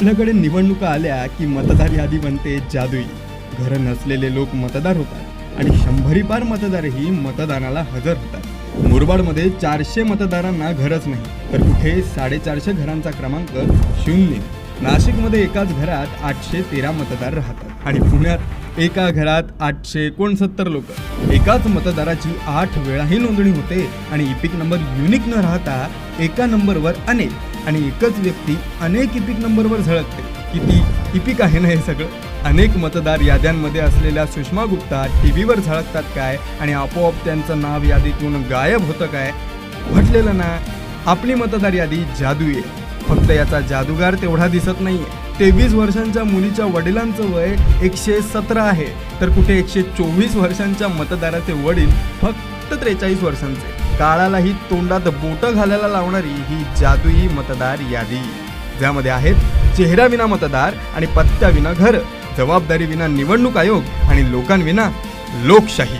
आपल्याकडे निवडणुका आल्या की मतदार यादी बनते जादुई. घरं नसलेले लोक मतदार होतात आणि शंभरी पार मतदारही मतदानाला हजर होतात. मुरबाडमध्ये चारशे मतदारांना घरच नाही तर कुठे साडेचारशे घरांचा क्रमांक शून्य. नाशिकमध्ये एकाच घरात आठशे तेरा मतदार राहतात आणि पुण्यात एका घरात आठशे एकोणसत्तर लोक. एकाच मतदाराची आठ वेळाही नोंदणी होते आणि इपिक नंबर युनिक न राहता एका नंबरवर अनेक. आणि एकच व्यक्ती अनेक इपिक नंबरवर झळकते. किती इपिक आहे ना हे सगळं? अनेक मतदार याद्यांमध्ये असलेल्या सुषमा गुप्ता टी व्हीवर झळकतात काय? आणि आपोआप त्यांचं नाव यादीतून गायब होतं काय? म्हटलेलं ना आपली मतदार यादी जादू आहे. फक्त याचा जादूगार तेवढा दिसत नाही आहे तेवीस वर्षांच्या मुलीच्या वडिलांचं वय एकशे सतरा आहे. तर कुठे एकशे चोवीस वर्षांच्या मतदाराचे वडील फक्त त्रेचाळीस वर्षांचे? काळालाही तोंडात बोटं घालायला लावणारी ही जादुई मतदार यादी. ज्यामध्ये आहेत चेहऱ्याविना मतदार आणि पत्त्याविना घर जबाबदारी विना निवडणूक आयोग आणि लोकांविना लोकशाही.